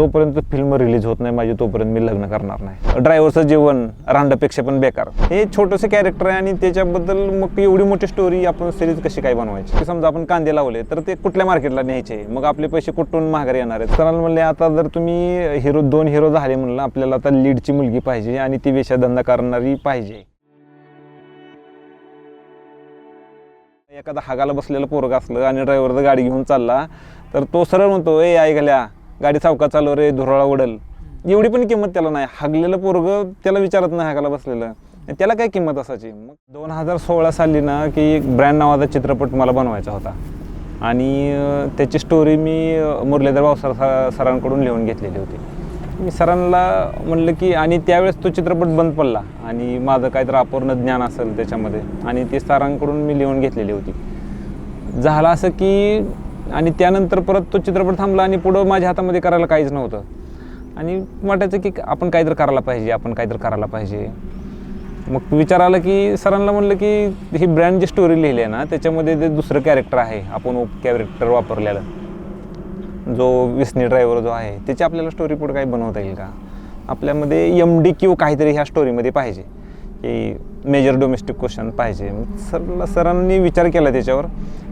जोपर्यंत film release होत नाही माझी तोपर्यंत मी लग्न करणार नाही. ड्रायव्हरचं जीवन रांडापेक्षा पण बेकार. हे छोटंसं कॅरेक्टर आहे आणि त्याच्याबद्दल मग एवढी मोठी स्टोरी आपण सिरीज कशी काय बनवायची? की समजा आपण कांदे लावले तर ते कुठल्या मार्केटला न्यायचे? मग आपले पैसे कुठून महागारी येणार आहेत? सरांना म्हणले आता जर तुम्ही हिरो दोन हिरो झाले म्हणलं आपल्याला आता लीडची मुलगी पाहिजे आणि ती वेशाधंदा करणारी पाहिजे. एखादा हागाला बसलेलं पोरग असलं आणि ड्रायव्हर गाडी घेऊन चालला तर तो सरळ म्हणतो ए आई गाडी सावका चालव रे धुराळा उडल एवढी पण किंमत त्याला नाही. हागलेलं पोरग त्याला विचारत नाही हागाला बसलेलं. त्याला काय किंमत असायची? मग दोन हजार सोळा साली ना की एक ब्रँड नावाचा चित्रपट मला बनवायचा होता. आणि त्याची स्टोरी मी मुरलीधर भावसर सरांकडून लिहून घेतलेली होती. मी सरांना म्हणलं की आणि त्यावेळेस तो चित्रपट बंद पडला. आणि माझं काहीतरी अपूर्ण ज्ञान असेल त्याच्यामध्ये. आणि ते सरांकडून मी लिहून घेतलेली होती. झालं असं की आणि त्यानंतर परत तो चित्रपट थांबला आणि पुढं माझ्या हातामध्ये करायला काहीच नव्हतं. आणि वाटायचं की आपण काहीतरी करायला पाहिजे आपण काहीतरी करायला पाहिजे. मग विचार आला की सरांना म्हणलं की ही ब्रँड जी स्टोरी लिहिली आहे ना त्याच्यामध्ये ते दुसरं कॅरेक्टर आहे आपण कॅरेक्टर वापरलेलं. जो विस्नी ड्रायव्हर जो आहे त्याची आपल्याला स्टोरी पुढे काही बनवता येईल का? आपल्यामध्ये एम डी क्यू काहीतरी ह्या स्टोरीमध्ये पाहिजे. की मेजर डोमेस्टिक क्वेश्चन पाहिजे. सर सरांनी विचार केला त्याच्यावर.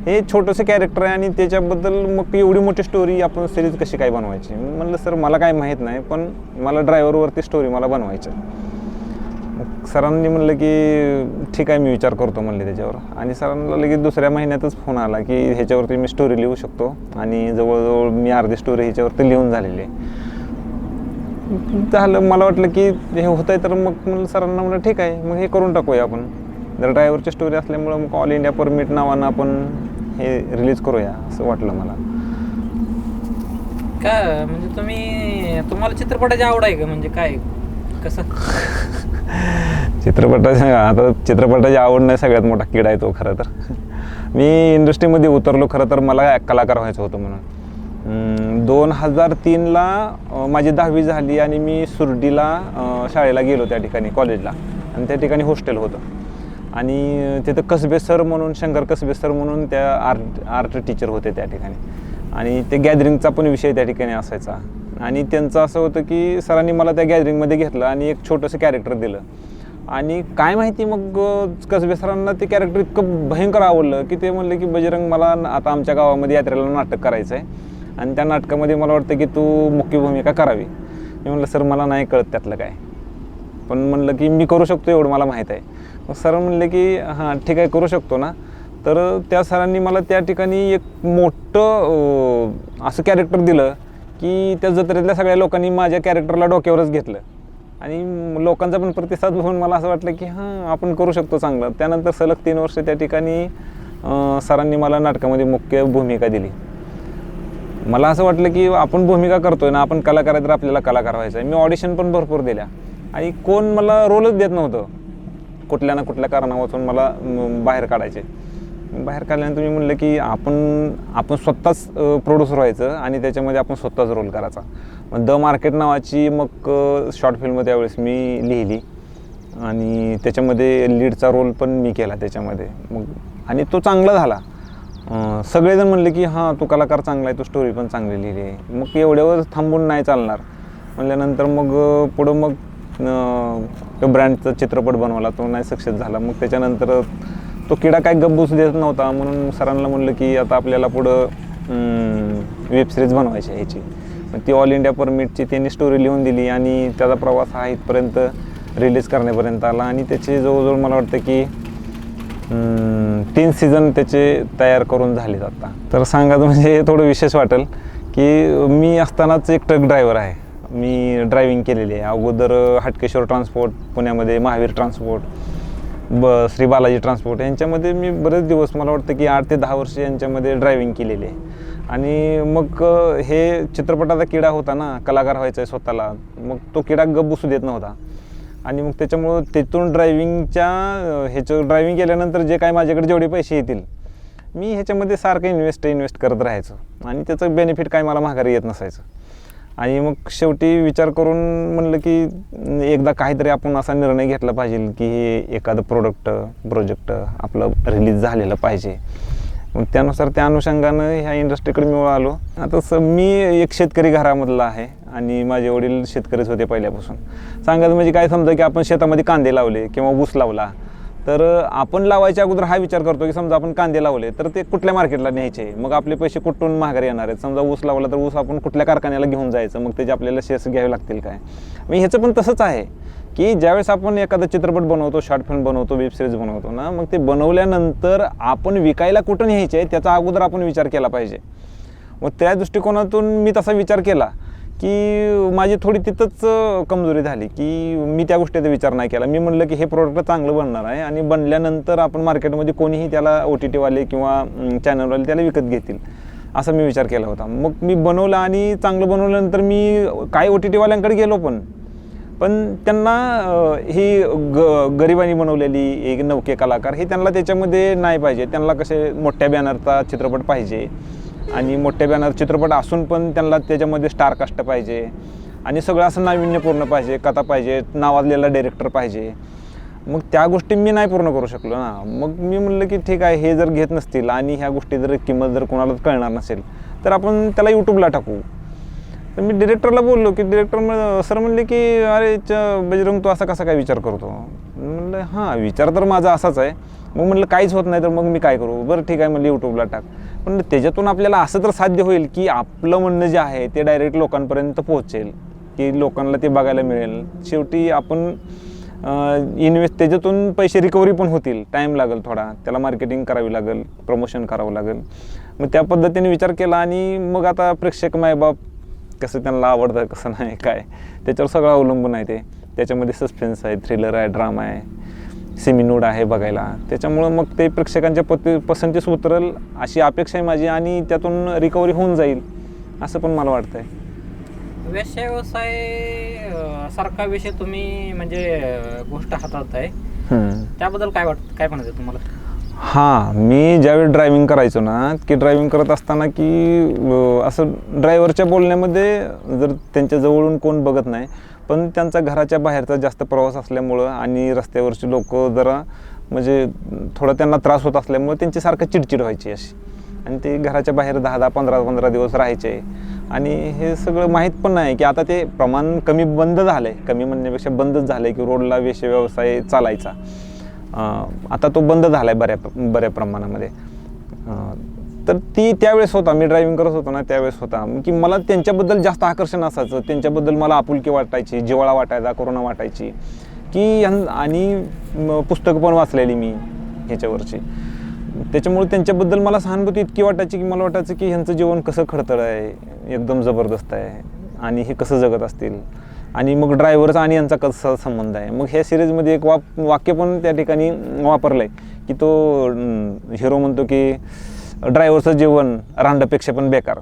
हे छोटंसं कॅरेक्टर आहे आणि त्याच्याबद्दल मग एवढी मोठी स्टोरी आपण सिरीज कशी काय बनवायची? म्हणलं सर मला काय माहीत नाही पण मला ड्रायव्हरवरती स्टोरी मला बनवायची आहे. मग सरांनी म्हणलं की ठीक आहे मी विचार करतो म्हणले त्याच्यावर. आणि सरांना लगेच दुसऱ्या महिन्यातच फोन आला की ह्याच्यावरती मी स्टोरी लिहू शकतो. आणि जवळजवळ मी अर्धी स्टोरी ह्याच्यावरती लिहून झालेली आहे. झालं मला वाटलं की हे होत आहे तर मग म्हणलं सरांना म्हणलं ठीक आहे मग हे करून टाकूया आपण. जर ड्रायव्हरची स्टोरी असल्यामुळं मग ऑल इंडिया परमिट नावानं आपण हे रिलीज करूया असं वाटलं मला. का? म्हणजे तुम्ही तुम्हाला चित्रपटाची आवड आहे का? म्हणजे काय? कसं? चित्रपटाच्या आता चित्रपटाची आवड नाही सगळ्यात मोठा किडा आहे तो खरं तर. मी इंडस्ट्रीमध्ये उतरलो खरं तर मला कलाकार व्हायचं होतं म्हणून. दोन हजार तीनला माझी दहावी झाली आणि मी सुरडीला शाळेला गेलो त्या ठिकाणी कॉलेजला. आणि त्या ठिकाणी हॉस्टेल होतं. आणि तिथं कसबे सर म्हणून शंकर कसबे सर म्हणून त्या आर्ट आर्ट टीचर होते त्या ठिकाणी. आणि ते गॅदरिंगचा पण विषय त्या ठिकाणी असायचा. आणि त्यांचं असं होतं की सरांनी मला त्या गॅदरिंगमध्ये घेतलं आणि एक छोटंसं कॅरेक्टर दिलं. आणि काय माहिती मग कसबे सरांना ते कॅरेक्टर इतकं भयंकर आवडलं की ते म्हणले की बजरंग मला आता आमच्या गावामध्ये यात्रेला नाटक करायचं आहे आणि त्या नाटकामध्ये मला वाटतं की तू मुख्य भूमिका करावी. मी म्हणलं सर मला नाही कळत त्यातलं काय. पण म्हणलं की मी करू शकतो एवढं मला माहीत आहे. मग सर म्हणले की हां ठीक आहे करू शकतो ना. तर त्या सरांनी मला त्या ठिकाणी एक मोठं असं कॅरेक्टर दिलं की त्या जत्रेतल्या सगळ्या लोकांनी माझ्या कॅरेक्टरला डोक्यावरच घेतलं. आणि लोकांचा पण प्रतिसाद बघून मला असं वाटलं की हां आपण करू शकतो चांगलं. त्यानंतर सलग तीन वर्ष त्या ठिकाणी सरांनी मला नाटकामध्ये मुख्य भूमिका दिली. मला असं वाटलं की आपण भूमिका करतोय ना आपण कलाकार आहे तर आपल्याला कलाकार व्हायचं आहे मी ऑडिशन पण भरपूर दिल्या. आणि कोण मला रोलच देत नव्हतं. कुठल्या ना कुठल्या कारणावाचून मला बाहेर काढायचे. बाहेर काढल्यानंतर मी म्हणलं की आपण आपण स्वतःच प्रोड्युसर व्हायचं आणि त्याच्यामध्ये आपण स्वतःच रोल करायचा. मग द मार्केट नावाची मग शॉर्ट फिल्म त्यावेळेस मी लिहिली. आणि त्याच्यामध्ये लीडचा रोल पण मी केला त्याच्यामध्ये. मग आणि तो चांगला झाला. सगळेजण म्हणले की हां तू कलाकार चांगला आहे तू स्टोरी पण चांगली लिहिली आहे. मग एवढ्यावर थांबून नाही चालणार. म्हणल्यानंतर मग पुढं मग तो ब्रँडचा चित्रपट बनवला तो नाही सक्सेस झाला. मग त्याच्यानंतर तो किडा काय गब्बूस देत नव्हता. म्हणून सरांना म्हणलं की आता आपल्याला पुढं वेबसिरीज बनवायची ह्याची. मग ती ऑल इंडिया परमिटची त्यांनी स्टोरी लिहून दिली आणि त्याचा प्रवास हा इथपर्यंत रिलीज करण्यापर्यंत आला. आणि त्याची जवळजवळ मला वाटतं की तीन सीझन त्याचे तयार करून झालेत आता. तर सांगायचं म्हणजे थोडं विशेष वाटेल की मी असतानाच एक ट्रक ड्रायव्हर आहे. मी ड्रायव्हिंग केलेली आहे. अगोदर हटकेश्वर ट्रान्सपोर्ट पुण्यामध्ये महावीर ट्रान्सपोर्ट ब श्री बालाजी ट्रान्सपोर्ट यांच्यामध्ये मी बरेच दिवस मला वाटतं की आठ ते दहा वर्ष यांच्यामध्ये ड्रायव्हिंग केलेली आहे. आणि मग हे चित्रपटाचा किडा होता ना कलाकार व्हायचा आहे स्वतःला. मग तो किडा गप बसू देत नव्हता. आणि मग त्याच्यामुळं तिथून ड्रायव्हिंगच्या ह्याचं ड्रायव्हिंग केल्यानंतर जे काय माझ्याकडे जेवढे पैसे येतील मी ह्याच्यामध्ये सारखं इन्व्हेस्ट इन्व्हेस्ट करत राहायचो. आणि त्याचं बेनिफिट काय मला महागारी येत नसायचं. आणि मग शेवटी विचार करून म्हणलं की एकदा काहीतरी आपण असा निर्णय घेतला पाहिजे की हे एखादं प्रोडक्ट प्रोजेक्ट आपलं रिलीज झालेलं पाहिजे. मग त्यानुसार त्या अनुषंगानं ह्या इंडस्ट्रीकडे मी आलो आता स मी एक शेतकरी घरामधला आहे. आणि माझे वडील शेतकरीच होते पहिल्यापासून. सांगायचं म्हणजे काय समजा की आपण शेतामध्ये कांदे लावले किंवा ऊस लावला तर आपण लावायच्या अगोदर हा विचार करतो की समजा आपण कांदे लावले तर ते कुठल्या मार्केटला न्यायचे? मग आपले पैसे कुठून महागारी येणार आहेत? समजा ऊस लावला तर ऊस आपण कुठल्या कारखान्याला घेऊन जायचं? मग त्याचे आपल्याला शेअर्स घ्यावे लागतील काय? मग ह्याचं पण तसंच आहे की ज्यावेळेस आपण एखादा चित्रपट बनवतो शॉर्ट फिल्म बनवतो वेब सिरीज बनवतो ना मग ते बनवल्यानंतर आपण विकायला कुठं न्यायचे? त्याचा अगोदर आपण विचार केला पाहिजे. मग त्या दृष्टिकोनातून मी तसा विचार केला की माझी थोडी तिथंच कमजोरी झाली की मी त्या गोष्टीचा विचार नाही केला. मी म्हणलं की हे प्रोडक्ट चांगलं बनणार आहे आणि बनल्यानंतर आपण मार्केटमध्ये कोणीही त्याला ओ टी टीवाले किंवा चॅनलवाले त्याला विकत घेतील असा मी विचार केला होता. मग मी बनवलं आणि चांगलं बनवल्यानंतर मी काय ओ टी टीवाल्यांकडे गेलो पण पण त्यांना ही ग गरिबांनी बनवलेली एक नौके कलाकार हे त्यांना त्याच्यामध्ये नाही पाहिजे. त्यांना कसे मोठ्या बॅनरचा चित्रपट पाहिजे. आणि मोठ्या बॅनर चित्रपट असून पण त्यांना त्याच्यामध्ये स्टारकास्ट पाहिजे. आणि सगळं असं नाविन्यपूर्ण पाहिजे कथा पाहिजे नावाजलेला डायरेक्टर पाहिजे. मग त्या गोष्टी मी नाही पूर्ण करू शकलो ना. मग मी म्हणलं की ठीक आहे हे जर घेत नसतील आणि ह्या गोष्टी जर किंमत जर कोणालाच कळणार नसेल तर आपण त्याला यूट्यूबला टाकू. तर मी डिरेक्टरला बोललो की डिरेक्टर सर म्हणले की अरे च बजरंग तू असा कसा काय विचार करतो? म्हणलं हां विचार तर माझा असाच आहे. मग म्हणलं काहीच होत नाही तर मग मी काय करू? बरं ठीक आहे. म्हणलं यूट्यूबला टाक. पण त्याच्यातून आपल्याला असं तर साध्य होईल की आपलं म्हणणं जे आहे ते डायरेक्ट लोकांपर्यंत पोहोचेल की लोकांना ते बघायला मिळेल. शेवटी आपण इन्व्हेस्ट त्याच्यातून पैसे रिकव्हरी पण होतील. टाईम लागेल थोडा. त्याला मार्केटिंग करावी लागेल प्रमोशन करावं लागेल. मग त्या पद्धतीने विचार केला आणि मग आता प्रेक्षक मायबाप कसं त्यांना आवडतं कसं नाही काय. त्याच्यावर सगळं अवलंबून आहे ते. त्याच्यामध्ये सस्पेन्स आहे थ्रिलर आहे ड्रामा आहे. सेमिनूड आहे बघायला. त्याच्यामुळं मग ते प्रेक्षकांच्या पत पसंतीस उतरल अशी अपेक्षा आहे माझी आणि त्यातून रिकव्हरी होऊन जाईल असं पण मला वाटतंय. व्यवसाय व्यवसाय अं, सारखा विषय तुम्ही म्हणजे गोष्ट हाताळताय. त्याबद्दल काय वाटतं काय म्हणायचं तुम्हाला? हां मी ज्यावेळी ड्रायव्हिंग करायचो ना की ड्रायव्हिंग करत असताना की असं ड्रायव्हरच्या बोलण्यामध्ये जर त्यांच्या जवळून कोण बघत नाही पण त्यांचा घराच्या बाहेरचा जास्त प्रवास असल्यामुळं आणि रस्त्यावरची लोक जरा म्हणजे थोडा त्यांना त्रास होत असल्यामुळं त्यांची सारखं चिडचिड व्हायची अशी. आणि ते घराच्या बाहेर दहा दहा पंधरा पंधरा दिवस राहायचे. आणि हे सगळं माहीत पण नाही की आता ते प्रमाण कमी बंद झालं आहे कमी म्हणण्यापेक्षा बंदच झालं आहे की रोडला वेश व्यवसाय चालायचा. आता तो बंद झाला आहे बऱ्या बऱ्या प्रमाणामध्ये. तर ती त्यावेळेस होता मी ड्रायव्हिंग करत होतो ना त्यावेळेस होता. की मला त्यांच्याबद्दल जास्त आकर्षण असायचं. त्यांच्याबद्दल मला आपुलकी वाटायची जिवाळा वाटायचा करोना वाटायची. की आणि पुस्तकं पण वाचलेली मी ह्याच्यावरची. त्याच्यामुळे त्यांच्याबद्दल मला सहानुभूती इतकी वाटायची की मला वाटायचं की ह्यांचं जीवन कसं खडतळ आहे एकदम जबरदस्त आहे आणि हे कसं जगत असतील. आणि मग ड्रायव्हरचा आणि यांचा कसा संबंध आहे. मग ह्या सिरीजमध्ये एक वाप वाक्य पण त्या ठिकाणी वापरलं आहे की तो हिरो म्हणतो की ड्रायव्हरचं जेवण रांडापेक्षा पण बेकार.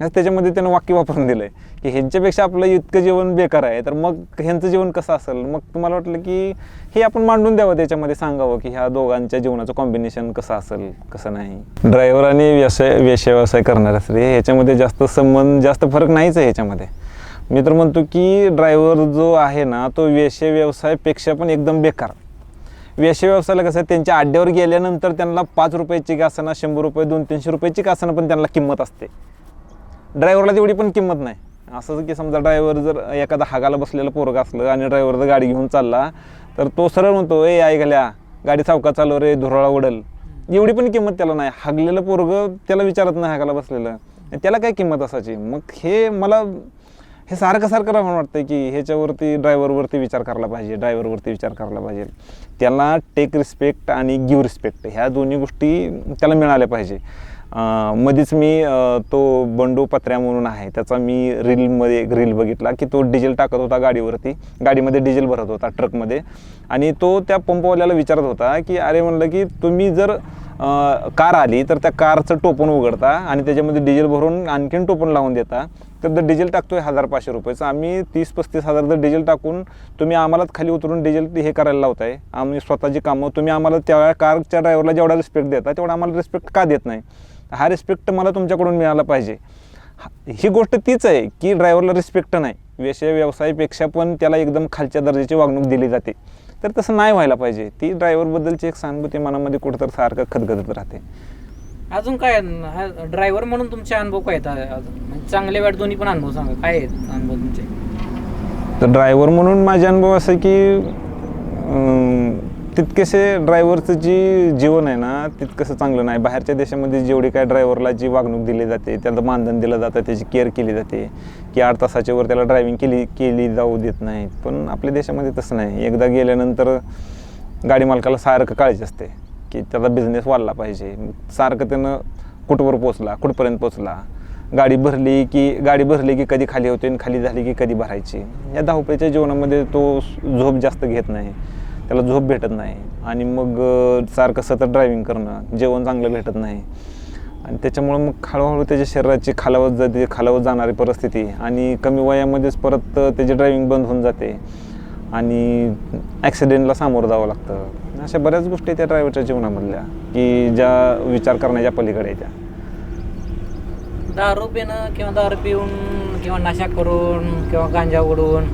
असं त्याच्यामध्ये त्यानं वाक्य वापरून दिलं आहे की ह्यांच्यापेक्षा आपलं इतकं जेवण बेकार आहे तर मग ह्यांचं जेवण कसं असेल? मग तुम्हाला वाटलं की हे आपण मांडून द्यावं त्याच्यामध्ये सांगावं की ह्या दोघांच्या जीवनाचं कॉम्बिनेशन कसं असेल कसं नाही? ड्रायव्हर आणि व्यवसाय व्यवसाय व्यवसाय करणार असले ह्याच्यामध्ये जास्त संबंध जास्त फरक नाहीच आहे ह्याच्यामध्ये. मी तर म्हणतो की ड्रायव्हर जो आहे ना तो व्यवसाय व्यवसायापेक्षा पण एकदम बेकार. व्यवसाय व्यवसायाला कसं आहे त्यांच्या आड्ड्यावर गेल्यानंतर त्यांना पाच रुपयाची का शंभर रुपये दोन तीनशे रुपयाची का पण त्यांना किंमत असते. ड्रायव्हरला तेवढी पण किंमत नाही. असं की समजा ड्रायव्हर जर एखादा हागाला बसलेलं पोरग असलं आणि ड्रायव्हर जर गाडी घेऊन चालला तर तो सरळ म्हणतो ए आई घाल्या गाडी सावका चालव रे धुराळा उडल एवढी पण किंमत त्याला नाही. हागलेलं पोरग त्याला विचारत नाही हागाला बसलेलं. त्याला काय किंमत असायची? मग हे मला हे सारखं सारखं राहून वाटतं की ह्याच्यावरती ड्रायव्हरवरती विचार करायला पाहिजे ड्रायव्हरवरती विचार करायला पाहिजे. त्याला टेक रिस्पेक्ट आणि गिव्ह रिस्पेक्ट ह्या दोन्ही गोष्टी त्याला मिळाल्या पाहिजे. मध्येच मी तो बंडू पत्र्या म्हणून आहे त्याचा मी रीलमध्ये एक रील बघितला की तो डिझेल टाकत होता गाडीवरती गाडीमध्ये डिझेल भरत होता ट्रकमध्ये. आणि तो त्या पंपवाल्याला विचारत होता की अरे म्हणलं की तुम्ही जर कार आली तर त्या कारचं टोपण उघडता आणि त्याच्यामध्ये डिझेल भरून आणखीन टोपण लावून देता. तर जर डिझेल टाकतोय हजार पाचशे रुपयाचं आम्ही तीस पस्तीस हजार जर डिझेल टाकून तुम्ही आम्हालाच खाली उतरून डिझेल हे करायला लावताय. आम्ही स्वतःची कामं तुम्ही आम्हाला त्या कारच्या ड्रायव्हरला जेवढा रिस्पेक्ट देता तेवढा आम्हाला रिस्पेक्ट का देत नाही? हा रिस्पेक्ट मला तुमच्याकडून मिळाला पाहिजे. हा- ही गोष्ट तीच आहे की ड्रायव्हरला रिस्पेक्ट नाही. व्यवसाय व्यवसायापेक्षा पण त्याला एकदम खालच्या दर्जाची वागणूक दिली जाते. तर तसं नाही व्हायला पाहिजे. ती ड्रायव्हरबद्दलची एक सहानुभूती मनामध्ये कुठंतर सारखं खदखदत राहते. अजून काय ड्रायव्हर म्हणून तुमचे अनुभव काय आहेत म्हणजे चांगले वाईट दोन्ही पण अनुभव सांगा काय आहेत अनुभव तुमचे? तर ड्रायव्हर म्हणून माझे अनुभव असं की तितकेसे ड्रायव्हरचं जी जीवन आहे ना तितकंसं चांगलं नाही. बाहेरच्या देशामध्ये जेवढी काय ड्रायव्हरला जी वागणूक दिली जाते त्याला मानधन दिलं जातं त्याची केअर केली जाते की आठ तासाच्यावर त्याला ड्रायव्हिंग केली केली जाऊ देत नाहीत. पण आपल्या देशामध्ये तसं नाही. एकदा गेल्यानंतर गाडी मालकाला सारखं काळजी असते की त्याचा बिझनेस वाढला पाहिजे. सारखं त्यानं कुठवर पोचला कुठपर्यंत पोचला गाडी भरली की गाडी भरली की कधी खाली होते आणि खाली झाली की कधी भरायची? या धावपळीच्या जीवनामध्ये तो झोप जास्त घेत नाही. त्याला झोप भेटत नाही. आणि मग सारखं सतत ड्रायव्हिंग करणं जेवण चांगलं भेटत नाही. आणि त्याच्यामुळं मग हळूहळू त्याच्या शरीराची खालावत जाते खालावत जाणारी परिस्थिती. आणि कमी वयामध्येच परत त्याची ड्रायव्हिंग बंद होऊन जाते. आणि ॲक्सिडेंटला सामोरं जावं लागतं. अशा बऱ्याच गोष्टी त्या ड्रायव्हरच्या जीवनामधल्या की ज्या विचार करण्याच्या पलीकडे त्या. दारू पिणं किंवा दारू पिऊन किंवा नशा करून किंवा गांजा उडून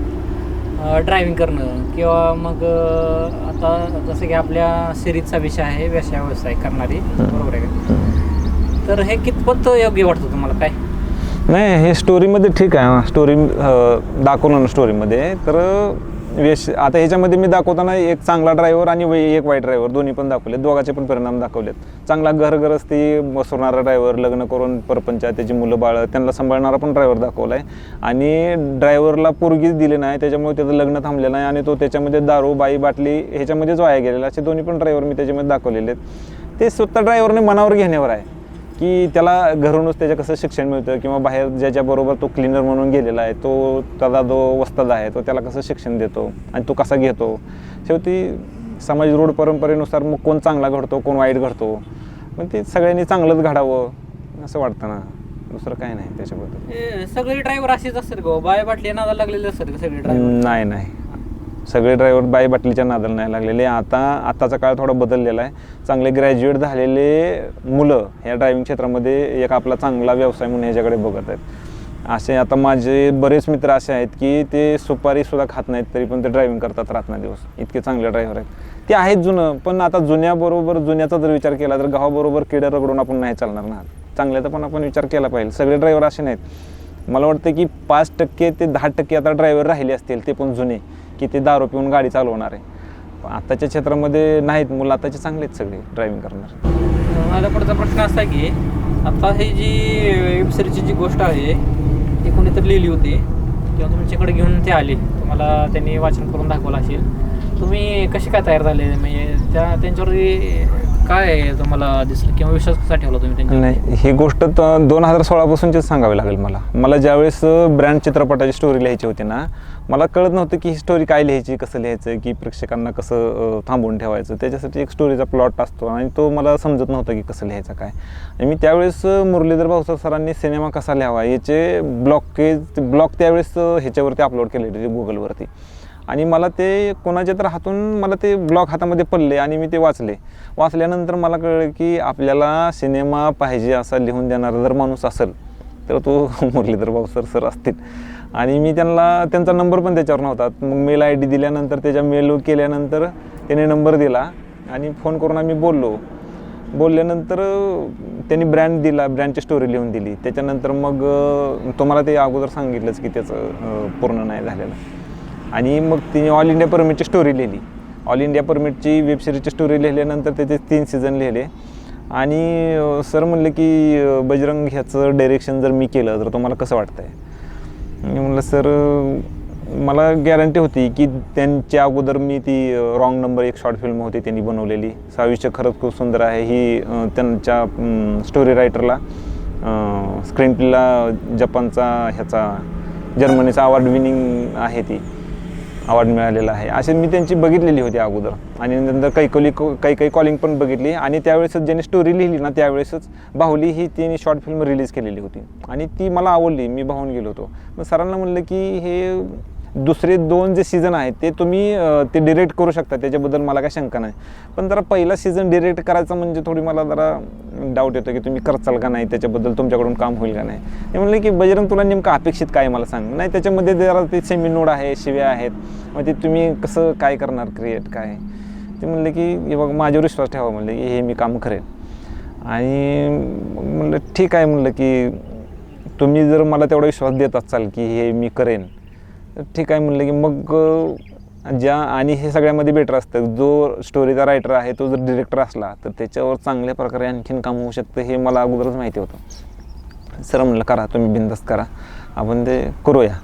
ड्रायव्हिंग करणं किंवा मग आता जसं की आपल्या सिरीजचा विषय आहे व्यवसाय व्यवसाय करणारी बरोबर आहे का? तर हे कितपत योग्य वाटतं तुम्हाला काय? नाही हे स्टोरीमध्ये ठीक आहे. स्टोरी दाखवलं ना स्टोरीमध्ये तर वेश आता ह्याच्यामध्ये मी दाखवताना एक चांगला ड्रायव्हर आणि एक वाईट ड्रायव्हर दोन्ही पण दाखवले दोघाचे पण परिणाम दाखवलेत. चांगला घरगरस्ती बसवणारा ड्रायव्हर लग्न करून परपंच त्याची मुलं बाळं त्यांना सांभाळणारा पण ड्रायव्हर दाखवला आहे आणि ड्रायव्हरला पोरगीच दिली नाही त्याच्यामुळे त्याचं लग्न थांबलेलं नाही आणि तो त्याच्यामध्ये दारू बाई बाटली ह्याच्यामध्येच वाया गेलेला. असे दोन्ही पण ड्रायव्हर मी त्याच्यामध्ये दाखवलेले आहेत. ते स्वतः ड्रायव्हरने मनावर घेण्यावर आहे. की त्याला घरूनच त्याच्या कसं शिक्षण मिळतं किंवा बाहेर ज्याच्याबरोबर तो क्लिनर म्हणून गेलेला आहे तो त्याला जो वस्ताद आहे तो त्याला कसं शिक्षण देतो आणि तो कसा घेतो? शेवटी समाज रूढ परंपरेनुसार मग कोण चांगला घडतो कोण वाईट घडतो? मग ते सगळ्यांनी चांगलंच घडावं असं वाटतं ना. दुसरं काय नाही त्याच्याबद्दल. सगळे ड्रायव्हर असेच असतात का बाय बाटली नादा लागलेले असतात का सगळे ड्रायव्हर नाही नाही. सगळे ड्रायव्हर बाई बाटलीच्या नादाला नाही लागलेले. आता आत्ताचा काळ थोडा बदललेला आहे. चांगले ग्रॅज्युएट झालेले मुलं या ड्रायव्हिंग क्षेत्रामध्ये एक आपला चांगला व्यवसाय म्हणून ह्याच्याकडे बघत आहेत. असे आता माझे बरेच मित्र असे आहेत की ते सुपारीसुद्धा खात नाहीत तरी पण ते ड्रायव्हिंग करतात रात्रदिवस इतके चांगले ड्रायव्हर आहेत. ते आहेत जुनं पण आता जुन्याबरोबर जुन्याचा जर विचार केला तर गावाबरोबर किडं रगडून आपण नाही चालणार ना. चांगल्याचा पण आपण विचार केला पाहिजे. सगळे ड्रायव्हर असे नाहीत. मला वाटतं की पाच टक्के ते दहा टक्के आता ड्रायव्हर राहिले असतील ते पण जुने की ते दारू पिऊन गाडी चालवणार. आहे आताच्या क्षेत्रामध्ये नाहीत मुलं आताचे चांगले आहेत सगळे ड्रायव्हिंग करणार. माझा पुढचा प्रश्न असा आहे की आता ही जी वेबसिरीजची जी गोष्ट आहे ती कोणीतरी लिहिली होती किंवा तुमच्याकडे घेऊन ते आली तुम्हाला त्यांनी वाचन करून दाखवलं असेल. तुम्ही कसे काय तयार झाले? म्हणजे त्या त्यांच्यावर काय तुम्हाला दिसलं किंवा विश्वास कसा ठेवला तुम्ही नाही ही गोष्ट दोन हजार सोळापासूनचीच सांगावी लागेल मला. मला ज्यावेळेस ब्रँड चित्रपटाची स्टोरी लिहायची होती ना मला कळत नव्हतं की ही स्टोरी काय लिहायची कसं लिहायचं की प्रेक्षकांना कसं थांबवून ठेवायचं. त्याच्यासाठी एक स्टोरीचा प्लॉट असतो आणि तो मला समजत नव्हता की कसं लिहायचं काय. आणि मी त्यावेळेस मुरलीधर भाऊसर सरांनी सिनेमा कसा लिहावा याचे ब्लॉकेज ब्लॉग त्यावेळेस ह्याच्यावरती अपलोड केले होते गुगलवरती आणि मला ते कोणाच्या तर हातून मला ते ब्लॉग हातामध्ये पडले आणि मी ते वाचले. वाचल्यानंतर मला कळलं की आपल्याला सिनेमा पाहिजे असा लिहून देणारा जर माणूस असेल तर तो मुरलीधर भाऊ सर सर असतील. आणि मी त्यांना त्यांचा नंबर पण त्याच्यावर नव्हता मग मेल आय डी दिल्यानंतर त्याच्या मेल केल्यानंतर त्याने नंबर दिला आणि फोन करून आम्ही बोललो. बोलल्यानंतर त्यांनी ब्रँड दिला ब्रँडची स्टोरी लिहून दिली. त्याच्यानंतर मग तुम्हाला ते अगोदर सांगितलंच की त्याचं पूर्ण नाही झालेलं. आणि मग तिने ऑल इंडिया परमिटची स्टोरी लिहिली. ऑल इंडिया परमिटची वेबसिरीजची स्टोरी लिहिल्यानंतर त्याचे तीन सीझन लिहिले. आणि सर म्हणले की बजरंग ह्याचं डायरेक्शन जर मी केलं तर तुम्हाला कसं वाटतंय? मी म्हणलं सर मला गॅरंटी होती की त्यांच्या अगोदर मी ती रॉंग नंबर एक शॉर्ट फिल्म होती त्यांनी बनवलेली. साविष्य खरंच खूप सुंदर आहे ही त्यांच्या स्टोरी रायटरला स्क्रीन प्लेला जपानचा ह्याचा जर्मनीचा अवॉर्ड विनिंग आहे ती. अवॉर्ड मिळालेला आहे. असे मी त्यांची बघितलेली होती अगोदर. आणि नंतर कैकोली काही काही कॉलिंग पण बघितली. आणि त्यावेळेसच ज्यांनी स्टोरी लिहिली ना त्यावेळेसच बाहुली ही तिने शॉर्ट फिल्म रिलीज केलेली होती. आणि ती मला आवडली. मी भावून गेलो होतो. मग सरांना म्हणलं की हे दुसरे दोन जे सीझन आहेत ते तुम्ही ते डिरेक्ट करू शकता. त्याच्याबद्दल मला काही शंका नाही. पण जरा पहिला सीझन डिरेक्ट करायचा म्हणजे थोडी मला जरा डाऊट येतो की तुम्ही करचाल का नाही त्याच्याबद्दल तुमच्याकडून काम होईल का नाही. ते म्हणले की बजरंग तुला नेमकं अपेक्षित काय मला सांग. नाही त्याच्यामध्ये जरा ते सेमी नोड आहे शिव्या आहेत. मग ते तुम्ही कसं काय करणार क्रिएट काय? ते म्हणले की हे बघ माझ्यावर विश्वास ठेवा. म्हणले की हे मी काम करेन. आणि म्हणलं ठीक आहे. म्हणलं की तुम्ही जर मला तेवढा विश्वास देत असाल की हे मी करेन ठीक आहे म्हणलं की मग ज्या आणि हे सगळ्यामध्ये बेटर असतं. जो स्टोरीचा रायटर आहे तो जर डिरेक्टर असला तर त्याच्यावर चांगल्या प्रकारे आणखीन काम होऊ शकतं हे मला अगोदरच माहिती होतं. सर म्हणलं करा तुम्ही बिंदास्त करा. आपण ते करूया.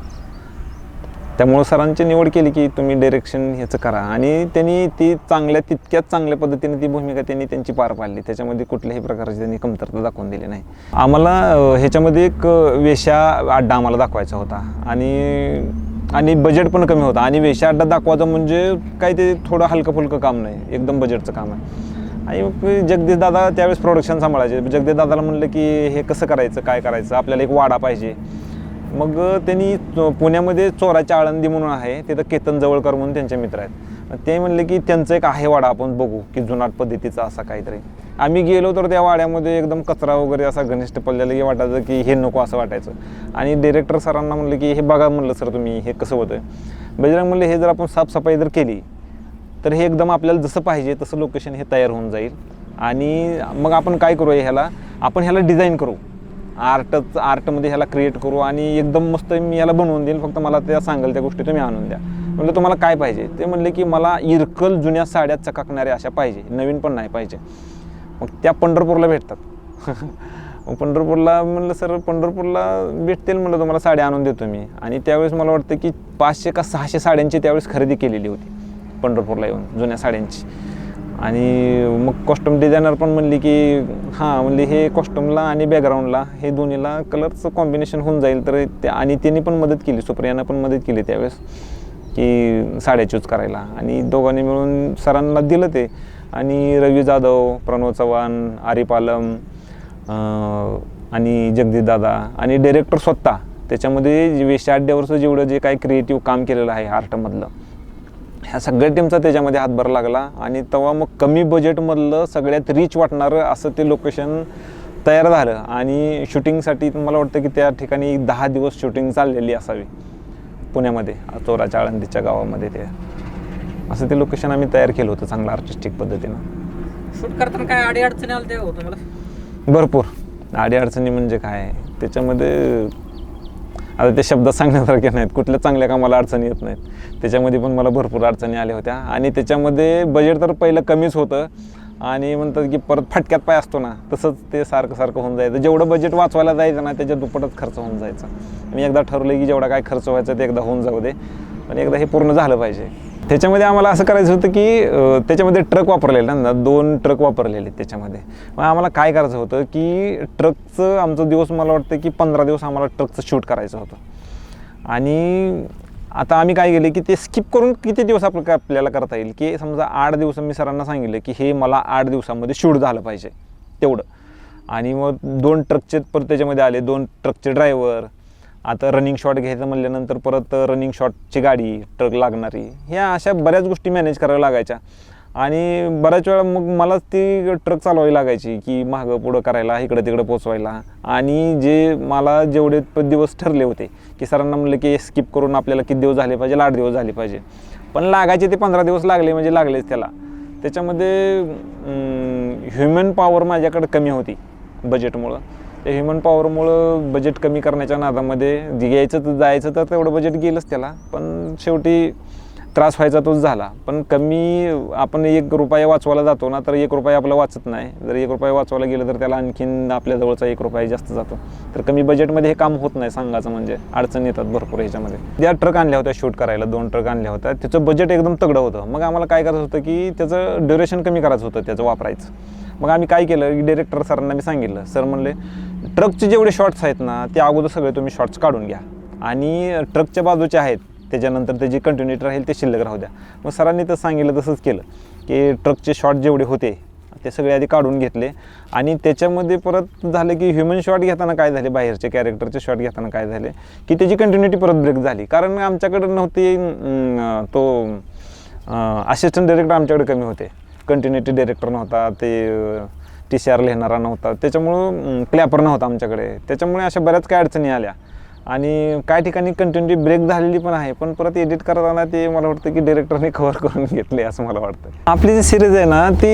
त्यामुळं सरांची निवड केली की तुम्ही डिरेक्शन ह्याचं करा. आणि त्यांनी ती चांगल्या तितक्याच चांगल्या पद्धतीने ती भूमिका त्यांनी त्यांची पार पाडली. त्याच्यामध्ये कुठल्याही प्रकारची त्यांनी कमतरता दाखवून दिली नाही. आम्हाला ह्याच्यामध्ये एक वेशा अड्डा आम्हाला दाखवायचा होता. आणि आणि बजेट पण कमी होतं. आणि वेश्या दाखवायचं म्हणजे काय ते थोडं हलकं फुलकं काम नाही. एकदम बजेटचं काम आहे. आणि जगदीश दादा त्यावेळेस प्रोडक्शन सांभाळायचे. जगदीश दादाला म्हणलं की हे कसं करायचं काय करायचं? आपल्याला एक वाडा पाहिजे. मग त्यांनी चो- पुण्यामध्ये चोराच्या आळंदी म्हणून आहे. तिथं केतन जवळकर म्हणून त्यांचे मित्र आहेत. ते म्हणले की त्यांचं एक आहे वाडा आपण बघू की जुनाट पद्धतीचा असा काहीतरी. आम्ही गेलो तर त्या वाड्यामध्ये एकदम कचरा वगैरे असा घनिष्ठ पडलेला की वाटायचं की हे नको असं वाटायचं. आणि डिरेक्टर सरांना म्हणलं की हे बघा म्हणलं सर तुम्ही हे कसं होतं बजरंग म्हणले हे जर आपण साफसफाई जर केली तर हे एकदम आपल्याला जसं पाहिजे तसं लोकेशन हे तयार होऊन जाईल. आणि मग आपण काय करूया ह्याला? आपण ह्याला डिझाईन करू. आर्टच आर्टमध्ये ह्याला क्रिएट करू आणि एकदम मस्त मी ह्याला बनवून देईन. फक्त मला त्या सांगाल त्या गोष्टी तुम्ही आणून द्या. म्हणलं तुम्हाला काय पाहिजे? ते म्हणले की मला इरकल जुन्या साड्या चकाकणाऱ्या अशा पाहिजे. नवीन पण नाही पाहिजे. मग त्या पंढरपूरला भेटतात. मग पंढरपूरला म्हणलं सर पंढरपूरला भेटतील म्हणलं तुम्हाला साड्या आणून देतो मी. आणि त्यावेळेस मला वाटतं की पाचशे का सहाशे साड्यांची त्यावेळेस खरेदी केलेली होती पंढरपूरला येऊन जुन्या साड्यांची. आणि मग कॉस्ट्युम डिझायनर पण म्हणली की हां म्हणली हे कॉस्ट्युमला आणि बॅकग्राऊंडला हे दोन्हीला कलरचं कॉम्बिनेशन होऊन जाईल. तर त्या आणि त्यांनी पण मदत केली सुप्रियानं पण मदत केली त्यावेळेस की साड्या चूज करायला. आणि दोघांनी मिळून सरांना दिलं ते. आणि रवी जाधव प्रणव चव्हाण आरिफ आलम आणि जगदीश दादा आणि डिरेक्टर स्वतः. त्याच्यामध्ये वेश्या अड्ड्यावरचं जेवढं जे काही क्रिएटिव्ह काम केलेलं आहे आर्टमधलं ह्या सगळ्या टीमचा त्याच्यामध्ये हातभार लागला आणि तेव्हा मग कमी बजेटमधलं सगळ्यात रिच वाटणारं असं ते लोकेशन तयार झालं. आणि शूटिंगसाठी मला वाटतं की त्या ठिकाणी दहा दिवस शूटिंग चाललेली असावी. पुण्यामध्ये चोराच्या आळंदीच्या गावामध्ये ते. असं ते लोकेशन आम्ही तयार केलं होतं चांगलं आर्टिस्टिक पद्धतीनं. शूट करताना काय अडी अडचणी आल्या त्या हो तुम्हाला भरपूर. अडीअडचणी म्हणजे काय? त्याच्यामध्ये आता ते शब्दात सांगण्यासारखे नाहीत. कुठल्या चांगल्या कामाला अडचणी येत नाहीत. त्याच्यामध्ये पण मला भरपूर अडचणी आल्या होत्या. आणि त्याच्यामध्ये बजेट तर पहिलं कमीच होतं. आणि म्हणतात की परत फटक्यात पाय असतो ना तसंच ते सारखं सारखं होऊन जायचं. जेवढं बजेट वाचवायला जायचं ना त्याच्या दुप्पटच खर्च होऊन जायचा. मी एकदा ठरवलं की जेवढा काय खर्च व्हायचा ते एकदा होऊन जाऊ दे. पण एकदा हे पूर्ण झालं पाहिजे. त्याच्यामध्ये आम्हाला असं करायचं होतं की त्याच्यामध्ये ट्रक वापरलेले ना दोन ट्रक वापरलेले त्याच्यामध्ये. मग आम्हाला काय करायचं होतं की ट्रकचं आमचं दिवस मला वाटतं की पंधरा दिवस आम्हाला ट्रकचं शूट करायचं होतं. आणि आता आम्ही काय केले की ते स्किप करून किती दिवस आपलं काय आपल्याला करता येईल की समजा आठ दिवस मी सरांना सांगितलं की हे मला आठ दिवसामध्ये शूट झालं पाहिजे तेवढं. आणि मग दोन ट्रकचे परत त्याच्यामध्ये आले दोन ट्रकचे ड्रायव्हर आता रनिंग शॉट घ्यायचं म्हणल्यानंतर परत रनिंग शॉटची गाडी ट्रक लागणारी ह्या अशा बऱ्याच गोष्टी मॅनेज कराव्या लागायच्या. आणि बऱ्याच वेळा मग मलाच ती ट्रक चालवावी लागायची की मागं पुढं करायला इकडं तिकडं पोचवायला. आणि जे मला जेवढे प- दिवस ठरले होते की सरांना म्हणलं की स्किप करून आपल्याला किती दिवस झाले पाहिजे आठ दिवस झाले पाहिजे. पण लागायचे ते पंधरा दिवस लागले म्हणजे लागलेच त्याला. त्याच्यामध्ये ह्युमन पॉवर माझ्याकडे कमी होती बजेटमुळं त्या ह्युमन पॉवरमुळं बजेट कमी करण्याच्या नादामध्ये यायचं घ्यायचं तर जायचं तर तेवढं बजेट गेलंच त्याला. पण शेवटी त्रास व्हायचा तोच झाला. पण कमी आपण एक रुपया वाचवायला जातो ना तर एक रुपया आपला वाचत नाही. जर एक रुपया वाचवायला गेलं तर त्याला आणखीन आपल्याजवळचा एक रुपया जास्त जातो. तर कमी बजेटमध्ये हे काम होत नाही सांगायचं म्हणजे. अडचण येतात भरपूर ह्याच्यामध्ये. ज्या ट्रक आणल्या होत्या शूट करायला. दोन ट्रक आणल्या होत्या. त्याचं बजेट एकदम तगडं होतं. मग आम्हाला काय करायचं होतं की त्याचं ड्युरेशन कमी करायचं होतं त्याचं वापरायचं. मग आम्ही काय केलं? की डिरेक्टर सरांना मी सांगितलं. सर म्हणले ट्रकचे जेवढे शॉर्ट्स आहेत ना ते अगोदर सगळे तुम्ही शॉर्ट्स काढून घ्या. आणि ट्रकच्या बाजूचे आहेत त्याच्यानंतर त्याची कंटिन्युटी राहील ते शिल्लक राहू द्या. मग सरांनी तर सांगितलं तसंच केलं. की ट्रकचे शॉट जेवढे होते ते सगळे आधी काढून घेतले. आणि त्याच्यामध्ये परत झालं की ह्युमन शॉट घेताना काय झाले? बाहेरचे कॅरेक्टरचे शॉट घेताना काय झाले? की त्याची कंटिन्युटी परत ब्रेक झाली. कारण आमच्याकडे नव्हती तो असिस्टंट डायरेक्टर आमच्याकडे कमी होते. कंटिन्युटी डिरेक्टर नव्हता ते टी सी आर लिहिणारा नव्हता. त्याच्यामुळं क्लॅपर नव्हता आमच्याकडे. त्याच्यामुळे अशा बऱ्याच काय अडचणी आल्या. आणि काही ठिकाणी कंटिन्युटी ब्रेक झालेली पण आहे पण परत एडिट करताना ते मला वाटतं की डिरेक्टरने कव्हर करून घेतले असं मला वाटतं. आपली जी सिरीज आहे ना ती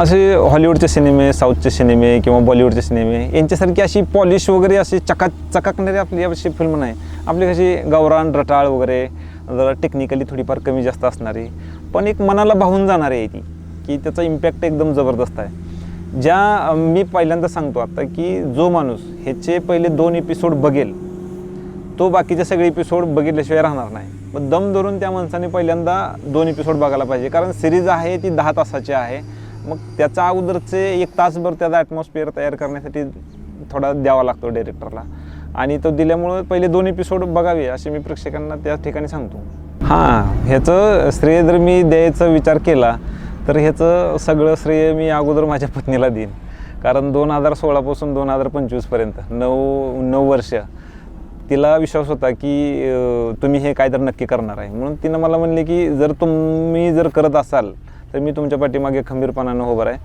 असे हॉलिवूडचे सिनेमे साऊथचे सिनेमे किंवा बॉलिवूडचे सिनेमे यांच्यासारखी अशी पॉलिश वगैरे अशी चका चकाकणारी आपली अशी फिल्म नाही. आपली कशी गौरान रटाळ वगैरे जरा टेक्निकली थोडीफार कमी जास्त असणारी पण एक मनाला भावून जाणारी आहे ती. की त्याचा इम्पॅक्ट एकदम जबरदस्त आहे. ज्या मी पहिल्यांदा सांगतो आता की जो माणूस ह्याचे पहिले दोन एपिसोड बघेल तो बाकीचे सगळे एपिसोड बघितल्याशिवाय राहणार नाही. मग दम धरून त्या माणसाने पहिल्यांदा दोन एपिसोड बघायला पाहिजे. कारण सिरीज आहे ती दहा तासाची आहे. मग त्याचा अगोदरचे एक तासभर त्याचा ॲटमॉस्फिअर तयार करण्यासाठी थोडा द्यावा लागतो डायरेक्टरला आणि तो दिल्यामुळं पहिले दोन एपिसोड बघावे असे मी प्रेक्षकांना त्या ठिकाणी सांगतो. हां ह्याचं श्रेय जर मी द्यायचा विचार केला तर ह्याचं सगळं श्रेय मी अगोदर माझ्या पत्नीला देईन. कारण दोन हजार सोळापासून दोन हजार पंचवीसपर्यंत नऊ नऊ वर्ष तिला विश्वास होता की तुम्ही हे काय तर नक्की करणार आहे. म्हणून तिनं मला म्हणले की जर तुम्ही जर करत असाल तर मी तुमच्या पाठीमागे खंबीरपणानं उभं आहे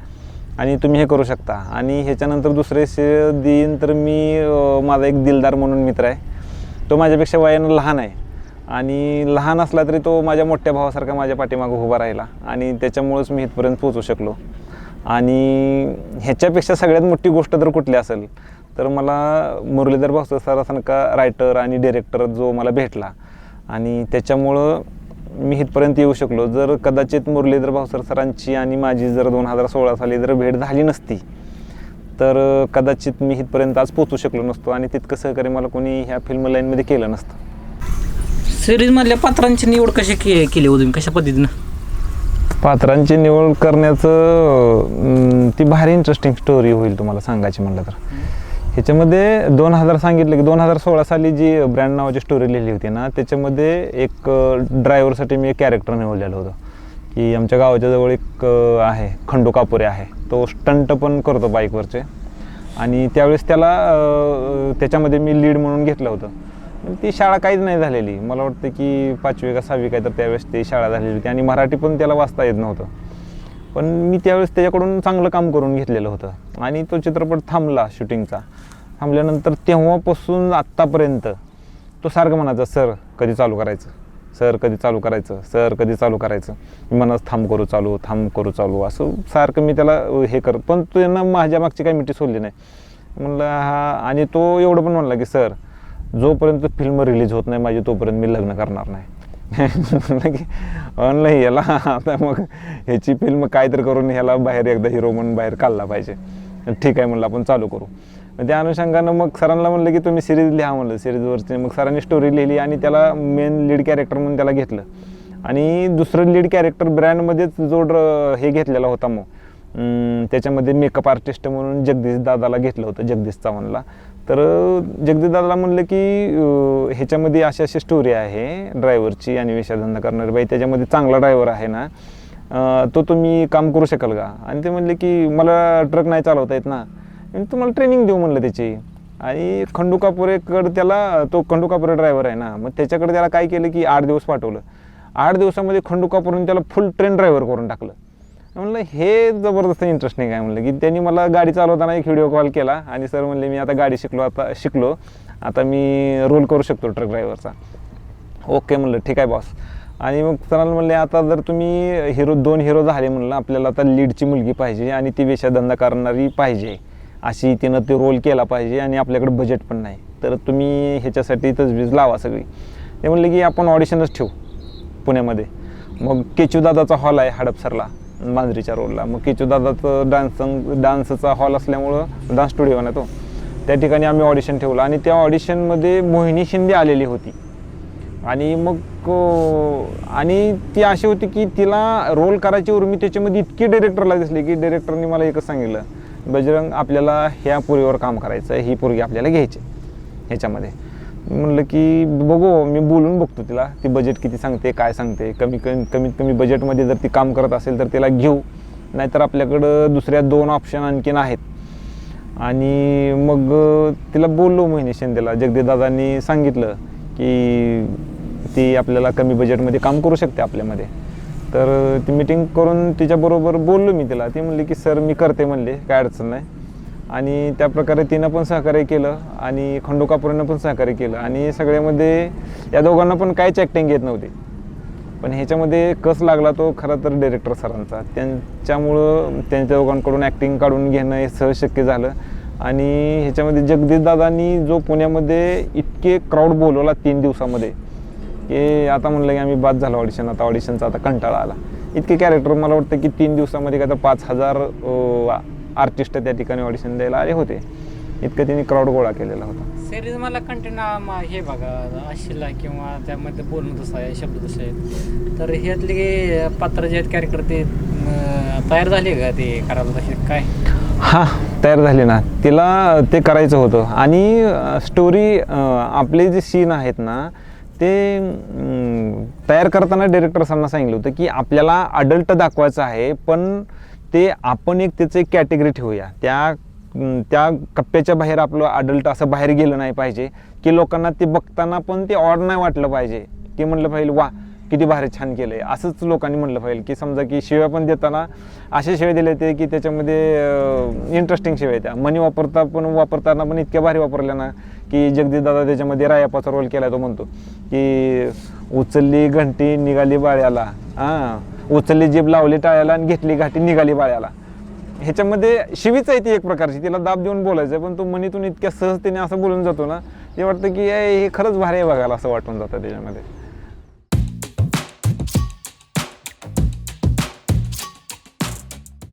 आणि तुम्ही हे करू शकता. आणि ह्याच्यानंतर दुसरे श्रेय देईन तर मी माझा एक दिलदार म्हणून मित्र आहे. तो माझ्यापेक्षा वयानं लहान आहे. आणि लहान असला तरी तो माझ्या मोठ्या भावासारखा माझ्या पाठीमागं उभा राहिला. आणि त्याच्यामुळंच मी इथपर्यंत पोचू शकलो. आणि ह्याच्यापेक्षा सगळ्यात मोठी गोष्ट जर कुठली असेल तर मला मुरलीधर भाऊ सरासारखा रायटर आणि डिरेक्टर जो मला भेटला. आणि त्याच्यामुळं मी इथपर्यंत येऊ शकलो. जर कदाचित मुरलीधर भाऊसर सरांची आणि माझी जर दोन हजार सोळा साली जर भेट झाली नसती तर कदाचित मी इथपर्यंत आज पोचू शकलो नसतो आणि तितकं सहकार्य मला कोणी ह्या फिल्म लाईनमध्ये केलं नसतं. सिरीज मधल्या पात्रांची निवड कशी के केली हो तुम्ही? कशा पद्धतीनं? पात्रांची निवड करण्याचं अं, ती भारी इंटरेस्टिंग स्टोरी होईल तुम्हाला सांगायची म्हणलं तर. ह्याच्यामध्ये दोन हजार सांगितलं की दोन हजार सोळा साली जी ब्रँड नावाची स्टोरी लिहिली होती ना त्याच्यामध्ये एक ड्रायव्हरसाठी मी एक कॅरेक्टर निवडलेलं होतं. की आमच्या गावाच्या जवळ एक अं, आहे खंडू कापुरे आहे. तो स्टंट पण करतो बाईकवरचे आणि त्यावेळेस त्याला अं, त्याच्यामध्ये मी लीड म्हणून घेतलं होतं. ती शाळा काहीच नाही झालेली. मला वाटतं की पाचवी का सहावी काय तर त्यावेळेस ती शाळा झालेली होती आणि मराठी पण त्याला वाचता येत नव्हतं. पण मी त्यावेळेस त्याच्याकडून चांगलं काम करून घेतलेलं होतं. आणि तो चित्रपट थांबला शूटिंगचा. थांबल्यानंतर तेव्हापासून आत्तापर्यंत तो सारखं म्हणायचा सर कधी चालू करायचं? सर कधी चालू करायचं? सर कधी चालू करायचं? मी मनात थांब करू चालू थांब करू चालू. असं सारखं मी त्याला हे कर पण त्यांना माझ्या मागची काही मिठी सोडली नाही. म्हणलं हा. आणि तो एवढं पण म्हणला की सर जोपर्यंत फिल्म रिलीज होत नाही माझी तोपर्यंत मी लग्न करणार नाही. म्हणलं की म्हणलं याला आता मग ह्याची फिल्म काय तर करून ह्याला बाहेर एकदा हिरो म्हणून बाहेर काढला पाहिजे. ठीक आहे म्हणलं आपण चालू करू. मग त्या अनुषंगानं मग सरांना म्हणलं की तुम्ही सिरीज लिहा म्हणलं. सिरीजवरची मग सरांनी स्टोरी लिहिली आणि त्याला मेन लीड कॅरेक्टर म्हणून त्याला घेतलं. आणि दुसरं लीड कॅरेक्टर ब्रँडमध्येच जोड हे घेतलेला होता मग. त्याच्यामध्ये मेकअप आर्टिस्ट म्हणून जगदीश दादाला घेतलं होतं जगदीश चव्हाणला. तर जगदीदादाला म्हणलं की ह्याच्यामध्ये अशी अशी स्टोरी आहे ड्रायव्हरची आणि वेशाधंदा करणारी बाई त्याच्यामध्ये चांगला ड्रायव्हर आहे ना तो तुम्ही काम करू शकाल का? आणि ते म्हणले की मला ट्रक नाही चालवता येत ना. मी तुम्हाला ट्रेनिंग देऊ म्हणलं त्याची. आणि खंडू कापुरेकडे त्याला तो खंडू कापुरे ड्रायव्हर आहे ना मग त्याच्याकडे त्याला काय केलं की आठ दिवस पाठवलं. आठ दिवसामध्ये खंडू कापुरेने त्याला फुल ट्रेन ड्रायव्हर करून टाकलं. म्हणलं हे जबरदस्त इंटरेस्टिंग आहे म्हणलं की त्यांनी मला गाडी चालवताना एक व्हिडिओ कॉल केला आणि सर म्हणले मी आता गाडी शिकलो आता शिकलो. आता मी रोल करू शकतो ट्रक ड्रायव्हरचा ओके म्हणलं ठीक आहे बॉस आणि मग सरांना म्हणले आता जर तुम्ही हिरो दोन हिरो झाले म्हणलं आपल्याला आता लीडची मुलगी पाहिजे आणि ती वेशाधंदा करणारी पाहिजे. अशी तिनं ते रोल केला पाहिजे आणि आपल्याकडे बजेट पण नाही. तर तुम्ही ह्याच्यासाठी तजवीज लावा सगळी. ते म्हणले की आपण ऑडिशनच ठेवू पुण्यामध्ये. मग केचूदादाचा हॉल आहे हडपसरला. मांजरीच्या रोलला मग किचूदादाचं डान्स डान्सचा हॉल असल्यामुळं डान्स स्टुडिओ ना तो त्या ठिकाणी आम्ही ऑडिशन ठेवलं आणि त्या ऑडिशनमध्ये मोहिनी शिंदे आलेली होती. आणि मग आणि ती अशी होती की तिला रोल करायची उर्मी त्याच्यामध्ये इतकी डिरेक्टरला दिसली की डिरेक्टरने मला एकच सांगितलं बजरंग आपल्याला ह्या पुरीवर काम करायचं ही पोरगी आपल्याला घ्यायची ह्याच्यामध्ये. म्हणलं की बघू मी बोलून बघतो तिला. ती बजेट किती सांगते काय सांगते. कमी कमी कमीत कमी बजेटमध्ये जर ती काम करत असेल तर तिला घेऊ. नाहीतर आपल्याकडं दुसऱ्या दोन ऑप्शन आणखीन आहेत. आणि मग तिला बोललो महिने शिंदेला जगदीदादांनी सांगितलं की ती आपल्याला कमी बजेटमध्ये काम करू शकते आपल्यामध्ये. तर ती मिटिंग करून तिच्याबरोबर बोललो मी तिला. ती म्हणली की सर मी करते म्हणले काय अडचण नाही. आणि त्या प्रकारे तिनं पण सहकार्य केलं आणि खंडू पण सहकार्य केलं. आणि सगळ्यामध्ये या दोघांना पण काहीच ॲक्टिंग येत नव्हती. पण ह्याच्यामध्ये कस लागला तो खरं तर डिरेक्टर सरांचा. त्यांच्यामुळं त्यांच्या दोघांकडून ॲक्टिंग काढून घेणं हे सहज शक्य झालं. आणि ह्याच्यामध्ये जगदीश दादांनी जो पुण्यामध्ये इतके क्राऊड बोलवला तीन दिवसामध्ये की आता म्हणलं की आम्ही बाद झालो ऑडिशन आता ऑडिशनचा आता कंटाळा आला. इतके कॅरेक्टर मला वाटतं की तीन दिवसामध्ये काय तर पाच हजार आर्टिस्ट त्या ठिकाणी ऑडिशन द्यायला आले होते. इतकं त्यांनी क्राऊड गोळा केलेला होता. सिरीज मला कंटेंट हे बघा अशिला किंवा त्यामध्ये बोलणं तसं आहे शब्द तसे आहेत. तर ह्यातले पात्र जे आहेत कॅरेक्टर ते तयार झाले का ते करायला तसे? काय? हां तयार झाली ना. तिला ते करायचं होतं. आणि स्टोरी आपले जे सीन आहेत ना ते तयार करताना डिरेक्टर सरांना सांगितलं होतं की आपल्याला अडल्ट दाखवायचं आहे पण ते आपण एक त्याचं एक कॅटेगरी ठेवूया. त्या त्या कप्प्याच्या बाहेर आपलं अडल्ट असं बाहेर गेलं नाही पाहिजे की लोकांना ते बघताना पण ते ऑड नाही वाटलं पाहिजे. की म्हणलं पाहिजे वा किती भारी छान केलं आहे असंच लोकांनी म्हणलं पाहिजे की समजा की शिव्या पण देताना असे शिव्या दिले ते की त्याच्यामध्ये इंटरेस्टिंग शिव्या त्या मनी वापरता पण वापरताना पण इतक्या भारी वापरल्या ना की जगदीदादा त्याच्यामध्ये रायापाचा रोल केला तो म्हणतो की उचलली घंटी निघाली बाळ्याला. हां. उचलली जीभ लावली टाळ्याला आणि घेतली घाटी निघाली बाळ्याला. ह्याच्यामध्ये शिवीच आहे ती एक प्रकारची तिला दाब देऊन बोलायचं आहे पण तो मनीतून इतक्या सहजतेने असं बोलून जातो ना ते वाटतं की हे खरंच भारी आहे बघायला असं वाटून जातं त्याच्यामध्ये.